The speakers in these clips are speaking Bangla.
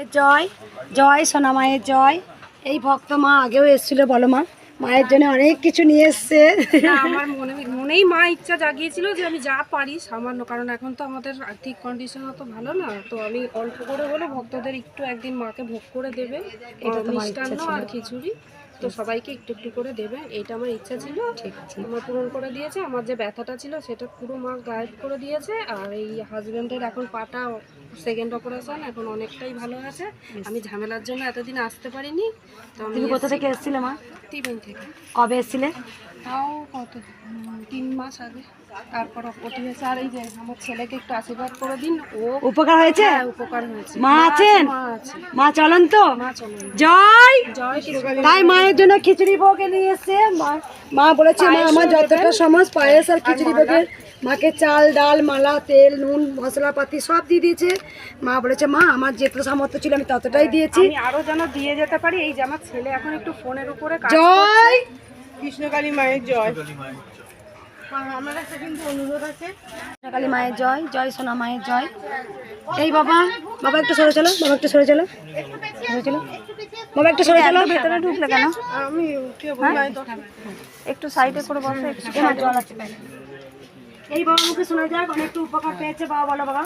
মায়ের জয় জয় সোনা মায়ের জয়। এই ভক্ত মা আগেও এসেছিল বলো মা। মায়ের জন্য অনেক কিছু নিয়ে এসছে। আমার মনে মনেই মা ইচ্ছা জাগিয়েছিল যে আমি যা পারি সামান্য কারণ এখন তো আমাদের আর্থিক কন্ডিশন অত ভালো না তো আমি অল্প করে হলে ভক্তদের একটু একদিন মাকে ভোগ করে দেবে। এটা মিষ্টান্ন আর খিচুড়ি তো সবাইকে একটু একটু করে দেবে এটা আমার ইচ্ছা ছিল। ঠিক আছে। আমার পূরণ করে দিয়েছে আমার যে ব্যথাটা ছিল সেটা পুরো মা গায়েব করে দিয়েছে আর এই হাজব্যান্ডের এখন পাটা সেকেন্ড অপারেশন এখন অনেকটাই ভালো আছে। আমি ঝামেলার জন্য এতদিন আসতে পারিনি। তো তুমি কোথা থেকে এসেছিলে মা? টিফিন থেকে। কবে এসেছিলে? তাও কত তিন মাস আগে। তারপর অপটি হয়েছে আর এই যে আমার ছেলেকে একটু আশীর্বাদ করে দিন। ও উপকার হয়েছে? হ্যাঁ, উপকার হয়েছে। মা আছেন? মা চলন তো? মা চলুন। জয়! তাই মায়ের জন্য খিচুড়ি ভোগে নিয়ে এসছে। মা মা বলেছে মা আমার যতটা সমাজ পায়েস আর খিচুড়ি ভোগের মাকে চাল ডাল মালা তেল নুন মশলাপাতি সব দিয়ে দিয়েছে। মা বলেছে মা আমার যেটা সামর্থ্য ছিল আমি ততটাই দিয়েছি। আমি আরও যেন দিয়ে যেতে পারি এই যে আমার ছেলে এখন একটু ফোনের উপরে জয়! কৃষ্ণকালী মায়ের জয়। কালী মায়ের জয়। জয় সোনা মায়ের জয়। এই বাবা বাবা একটু সরে চলো বাবা একটু সরে চলো। সরে চলো। বাবা একটু সরে চলো ভেতরে ঢুকলে কেন? তো একটু সাইডে করে বসো একটু জল আছে এই বাবা মুখে শোনা যাক অনেকটা উপকার পেয়েছে বাবা বলো বাবা।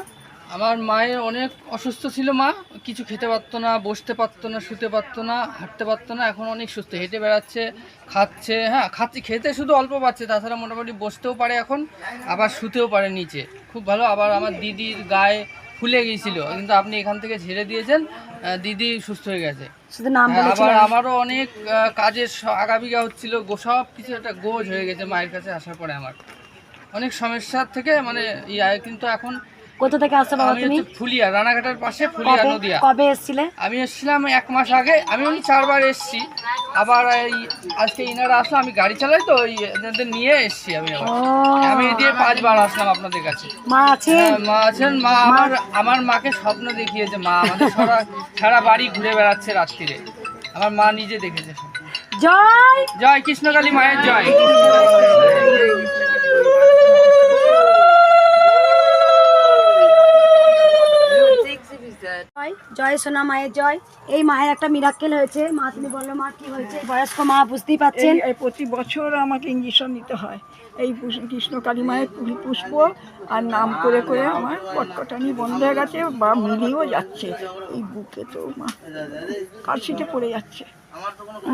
আমার মায়ের অনেক অসুস্থ ছিল মা কিছু খেতে পারতো না বসতে পারতো না শুতে পারতো না হাঁটতে পারতো না এখন অনেক সুস্থ হেঁটে বেড়াচ্ছে খাচ্ছে হ্যাঁ খাচ্ছে খেতে শুধু অল্প পাচ্ছে তাছাড়া মোটামুটি বসতেও পারে এখন আবার শুতেও পারে নিচে। খুব ভালো আবার আমার দিদির গায়ে ফুলে গিয়েছিল কিন্তু আপনি এখান থেকে ঝেড়ে দিয়েছেন দিদি সুস্থ হয়ে গেছে। আবার আমারও অনেক কাজের আগাবিগা হচ্ছিল সব কিছু একটা গোজ হয়ে গেছে মায়ের কাছে আসার পরে আমার। অনেক সমস্যার থেকে মানে ইয়া কিন্তু এখন কোথা থেকে আসছো বাবা তুমি? ফুলিয়া রানাঘাটের পাশে ফুলিয়া নদিয়া। কবে এসেছিলে? আমি এসেছিলাম এক মাস আগে আমি ওই চারবার এসেছি। আবার এই আজকে ইনারা আসলো আমি গাড়ি চালাই তো ওই এনাদের নিয়ে এসেছি আমি আবার। আমি দিয়ে পাঁচবার আসলাম আপনাদের কাছে। মা আছেন? হ্যাঁ, মা আছেন। মা আমার আমার মাকে স্বপ্ন দেখিয়েছে মা। আমাদের সারা সারা বাড়ি ঘুরে বেড়াচ্ছে রাত্রিরে। আমার মা নিজে দেখেছে। জয়! জয় কৃষ্ণকালী মায়ের জয়! জয় জয় সোনা মায়ের জয়। এই মায়ের একটা মিরাক্কেল হয়েছে। মা তুমি বলল মা কি হয়েছে? বয়স্ক মা, বুঝতেই পারছেন এই প্রতি বছর আমাকে ইঞ্জেকশন নিতে হয়। এই কৃষ্ণকালী কৃষ্ণ কালী মায়ের পুষ্প আর নাম করে করে আমার কটকটানি বন্ধ হয়ে গেছে বা মিলিয়েও যাচ্ছে। এই বুকে তো মা, কাশিতে পড়ে যাচ্ছে।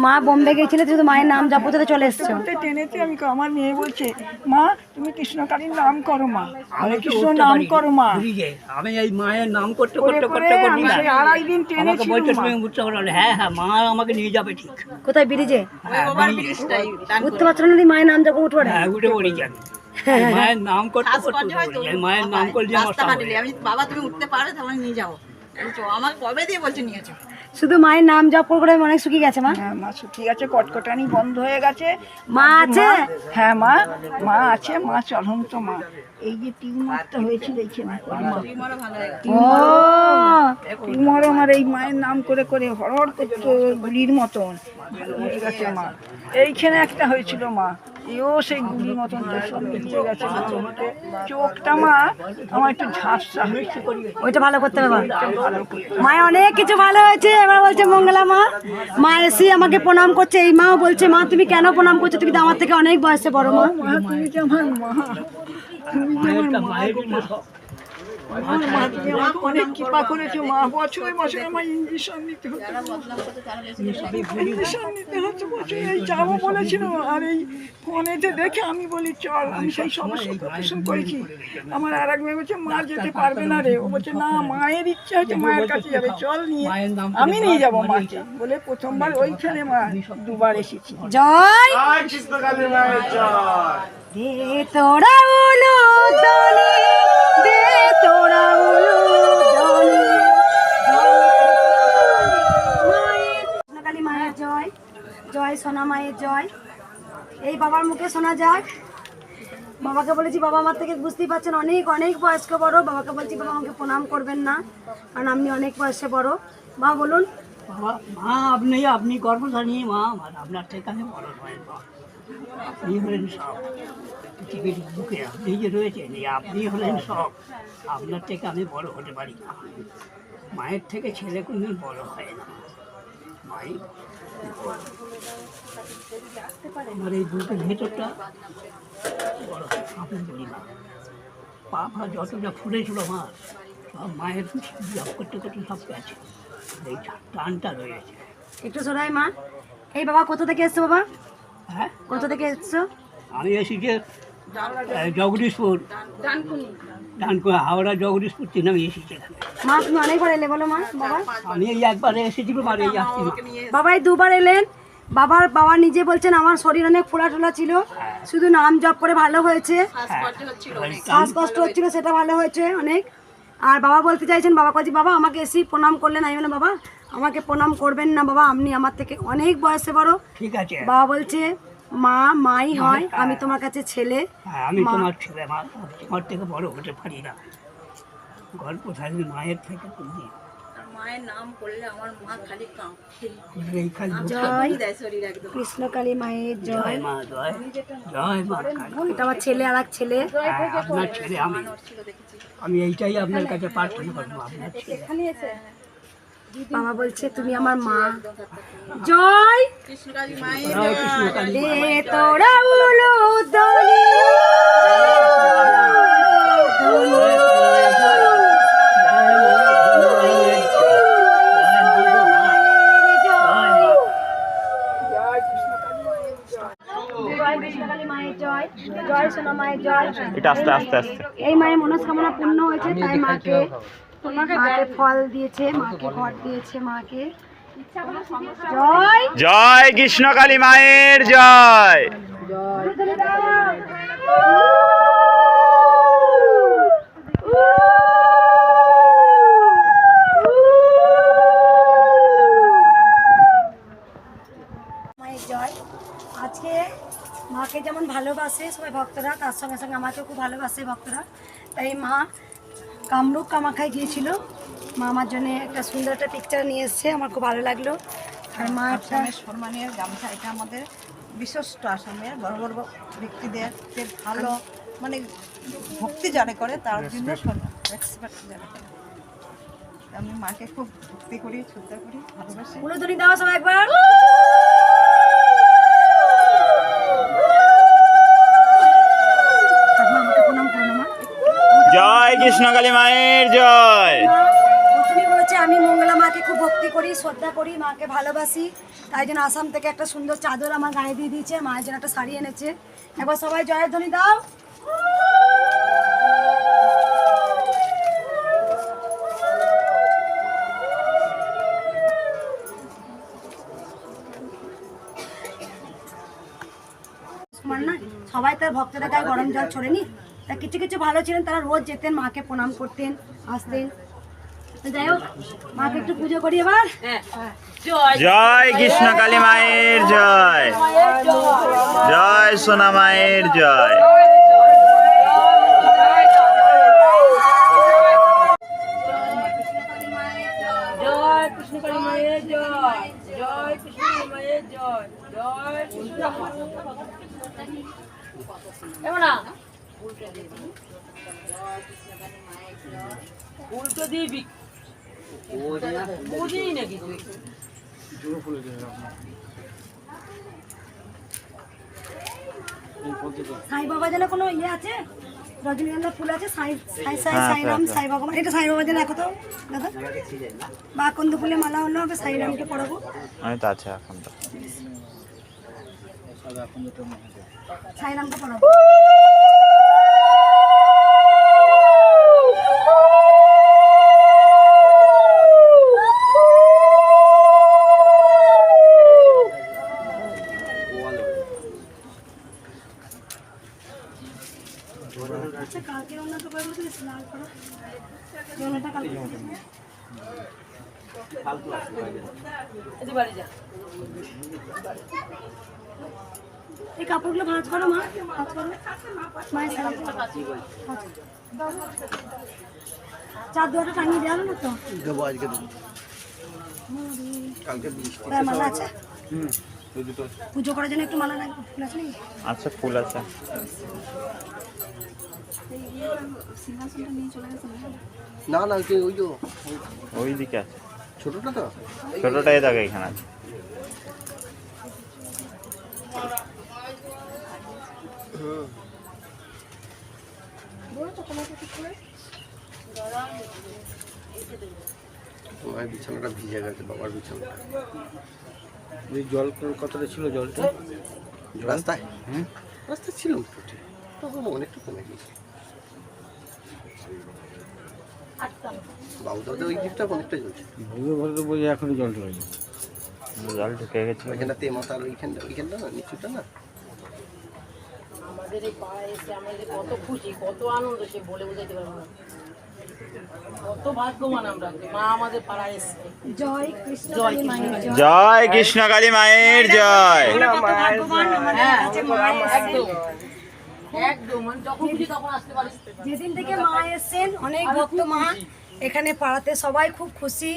মা বোম্বে গিয়েছিলে শুধু মায়ের নাম জপতে চলে এসছো। টেনেতে আমি আমার মেয়ে বলছে মা তুমি কৃষ্ণকালীর নাম করো মা। হরে কৃষ্ণ নাম করো মা। আমি এই মায়ের নাম করতে করতে করতে করতে আমি আড়াই দিন আমাকে টেনেছি বলছে তুমি উঠতে পারো হ্যাঁ হ্যাঁ মা আমাকে নিয়ে যাবে ঠিক। কোথায় ব্রিজে? হ্যাঁ, উঠতে পারছ না মায়ের নাম যখন উঠবো হ্যাঁ উঠে পড়ে যাবে। মায়ের নাম করতে করতে এই মায়ের নাম করলে বাবা তুমি উঠতে পারো তাহলে নিয়ে তো আমার কবে দিয়ে বলছে নিয়েছো শুধু মায়ের নাম জপ করে অনেক শুকিয়ে গেছে মা। হ্যাঁ মা ঠিক গেছে কটকটানি বন্ধ হয়ে গেছে। মা আছে? হ্যাঁ মা মা আছে মা চলন্ত মা। এই যে টিউমারটা হয়েছিল এইখানে ও! টিউমার আমার এই মায়ের নাম করে করে হরহর করতো গুলির মতন। ভালো হয়ে গেছে মা। এইখানে একটা হয়েছিল মা। এও সেই গুলির মতন তো গেছে আমাকে চোখটা মা আমার একটু ঝাপসা। ওইটা ভালো করতে হবে মায়ের অনেক কিছু ভালো হয়েছে এবার বলছে মঙ্গলা মা মা এসে আমাকে প্রণাম করছে। এই মাও বলছে মা তুমি কেন প্রণাম করছ? তুমি তো আমার থেকে অনেক বয়সে বড় মা। তুমি যে আমার মা। তুমি যে আমার মা মায়ের গো মা। আমার মা তুমি আমাকে অনেক কৃপা করেছ মা বছরে বছরে আমার ইঞ্জেকশন নিতে হতো। ইঞ্জেকশন নিতে হতো বছরে এই যাব বলেছিল আর এই ফোনেতে দেখে আমি বলি চল আমি সেই সমস্যা অপারেশন করেছি। আমার আর এক মেয়ে বলছে মা যেতে পারবে না রে। ও বলছে না মায়ের ইচ্ছা হচ্ছে মায়ের কাছে যাবে চল নিয়ে। আমি নিয়ে যাব মাকে বলে প্রথমবার ওইখানে মা দুবার এসেছি। জয়! তোরা জয় সোনা মায়ের জয়। এই বাবার মুখে শোনা যাক বাবাকে বলেছি, বাবা আমার থেকে বুঝতেই পারছেন, অনেক অনেক বয়স্ক বড়। বাবাকে বলছি, বাবা আমাকে প্রণাম করবেন না, কারণ আপনি অনেক বয়সে বড়। মা বলুন। মা, আপনি আপনি গর্ভধারী মা, আমার আপনার আমি বড় নয় মা আপনি হলেন সব। পৃথিবীর বুকে আপনি যে রয়েছেন আপনি হলেন সব। আপনার থেকে আমি বড় হতে পারি না। মায়ের থেকে ছেলে কোনদিন বড় হয় না। বড়। আমার এই বুকের ভেতরটা পা ফা যত যা ফুলেছিল মা সব মায়ের জব করতে করতে সব গেছে। এই টানটা রয়েছে। একটু সোনাই মা। এই বাবা কোথা থেকে এসছো বাবা? হ্যাঁ? কোথা থেকে এসছো? আমি এসেছি যে জগদীশপুর। হাওড়া জগদীশপুর থেকে আমি এসেছি। মা তুমি অনেকবার এলে বলো মা বাবা? আমি এই একবার এই আসছি বাবা এই দুবার এলেন। বাবার বাবা নিজে বলছেন আমার শরীর অনেক ফোলা টোলা ছিল। শুধু নাম জপ করে ভালো হয়েছে। শ্বাসকষ্ট হচ্ছিল সেটা ভালো হয়েছে অনেক। আর বাবা বলতে চাইছেন বাবা কাছে বাবা আমাকে এসে প্রণাম করলেন। আমি বললাম বাবা আমাকে প্রণাম করবেন না বাবা। আপনি আমার থেকে অনেক বয়সে বড়। ঠিক আছে। বাবা বলছে মা মাই হয় আমি তোমার কাছে ছেলে। হ্যাঁ আমি তোমার ছেলে মা তোমার থেকে বড় হতে পারি না। গল্প থাকলে মায়ের থেকে তুমি মায়ের নাম করলে আমার মা খালি কাঁপছে। এই খালি জয় কৃষ্ণকালী মায়ের জয় মা জয়। জয় মা এটা আমার ছেলে আর এক ছেলে। হ্যাঁ, আপনার ছেলে আমি। আমি এইটাই আপনার কাছে প্রার্থনা করব আপনার ছেলে। বাবা বলছে তুমি আমার মা। জয়! তোরা উলু দলি। জয় কৃষ্ণকালী মায়ের জয় জয় সোনা মায়ের জয় এটা আস্তে আস্তে আস্তে। এই মায়ের মনস্কামনা পূর্ণ হয়েছে তাই মাকে মাকে ফল দিয়েছে মাকে ঘর দিয়েছে। মাকে। জয়। জয় কৃষ্ণকালী মায়ের জয়। মায়ের জয়। আজকে মাকে যেমন ভালোবাসে সবাই ভক্তরা তার সঙ্গে সঙ্গে আমাকেও খুব ভালোবাসে ভক্তরা। তাই মা কামরূপ কামাখায় গিয়েছিল। মা আমার জন্য একটা সুন্দর একটা পিকচার নিয়ে এসছে আমার খুব ভালো লাগল। আর মা একটা সম্মানীয় গামছা এটা আমাদের বিশিষ্ট আসামের বড় বড় ব্যক্তিদের যে ভালো মানে ভক্তি যারা করে তার জন্য এক্সপার্ট যারা করে। আমি মাকে খুব ভক্তি করি শ্রদ্ধা করি ভালোবাসি। দেওয়া সবাই একবার ঠাকুমা, আমাকে প্রণাম করো না, মা। জয় কৃষ্ণকালী মায়ের জয়। আমি মঙ্গলা মাকে খুব ভক্তি করি, শ্রদ্ধা করি, মাকে ভালোবাসি। তাই জন্য আসাম থেকে একটা সুন্দর চাদর আমার গায়ে দিয়ে দিয়েছে মায়ের জন্য একটা শাড়ি এনেছে। একবার সবাই জয়ের ধ্বনি দাও। সবাই তার ভক্তরা গায়ে গরম জল ছড়েনি তা কিছু কিছু ভালো ছিলেন তারা রোজ যেতেন মাকে প্রণাম করতেন আসতেন। জয় যাই হোক মাকে একটু পুজো করি এবার। জয় কৃষ্ণকালী মায়ের জয়। জয় সোনা মায়ের জয় কৃষ্ণকালী মায়ের জয় জয় কৃষ্ণকালী মায়ের জয় জয় উল্টো দিয়ে বিক- বুঝিই না কিছু সাই বাবা যেন কোনো ইয়ে আছে? রজনীগন্ধা ফুল আছে? সাই সাই সাই হ্যাঁ, সাইরাম সাই ভগবান। এটা সাই বাবা যেন রাখো তো। দাদা। বা কন্দ ফুলে মালা হলো হবে সাইরামকে পড়াবো। আমি তো আছে এখন তো। সাইরামকে পড়াবো আচ্ছা কালকে অন্য তো করব তো লাল করো অন্যটা কালকে করব। এই কাপড়গুলো ভাঁজ করো মা। ভাঁজ করো। মায়ের। চার দুয়ারটা টাঙিয়ে দেওয়া না তো? দেবো আজকে দেবো। মালা আছে? পুজো করার জন্য একটু মালা রাখব ফুল আছে আচ্ছা ফুল আছে। না না ওই ওই তো ওই দিকে আছে। ছোটটা তো ছোটটাই থাকে এখানে আছে। মায়ের বিছানাটা ভিজে গেছে বাবার বিছানাটা। এই জল কতটা ছিল জলটা? রাস্তায়? হুম? রাস্তায় ছিল মোটামুটি। তখন অনেকটা কমে গেছে। বাবু ওই দিকটা অনেকটা জ্বলছে ভুলে ভরে তো বই এখনই জল ঢুকে জল ঢুকে গেছে ওইখানটা তে মাথার ওইখানটা ওইখানটা না নিচুটা না আমাদের এই পাড়ায় এসে আমরা যে কত খুশি কত আনন্দ সে বলে বোঝাতে পারব না কত ভাগ্যবান আমরা মা আমাদের পাড়ায় এসছে জয় কৃষ্ণ কালী মায়ের জয় জয় কৃষ্ণ কালী মায়ের জয়। একদম মানে যখন খুশি তখন আসতে পারিস যেদিন থেকে মা এসেছেন অনেক ভক্ত মা এখানে পাড়াতে সবাই খুব খুশি।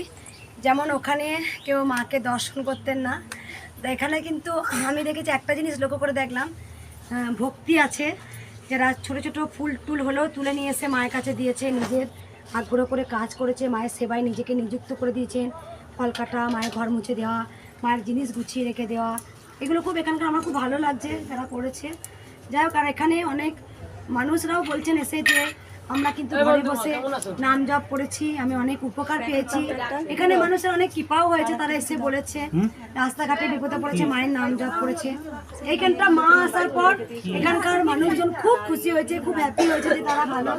যেমন ওখানে কেউ মাকে দর্শন করতেন না। এখানে কিন্তু আমি দেখেছি একটা জিনিস লক্ষ্য করে দেখলাম ভক্তি আছে। যারা ছোট ছোট ফুল টুল হলেও তুলে নিয়ে এসে মায়ের কাছে দিয়েছে, নিজের আগ্রহ করে কাজ করেছে, মায়ের সেবায় নিজেকে নিযুক্ত করে দিয়েছেন। ফল কাটা, মায়ের ঘর মুছে দেওয়া, মায়ের জিনিস গুছিয়ে রেখে দেওয়া, এগুলো খুব এখানকার আমার খুব ভালো লাগছে যারা করেছে। যাই হোক, আর এখানে অনেক মানুষরাও বলছেন এসে যে আমরা কিন্তু ঘরে বসে নাম জপ করেছি আমি অনেক উপকার পেয়েছি। এখানে মানুষের অনেক কৃপাও হয়েছে তারা এসে বলেছে। রাস্তাঘাটে বিপদে পড়েছে মায়ের নাম জপ করেছে। এইখানটা মা আসার পর এখানকার মানুষজন খুব খুশি হয়েছে খুব হ্যাপি হয়েছে যে তারা ভালো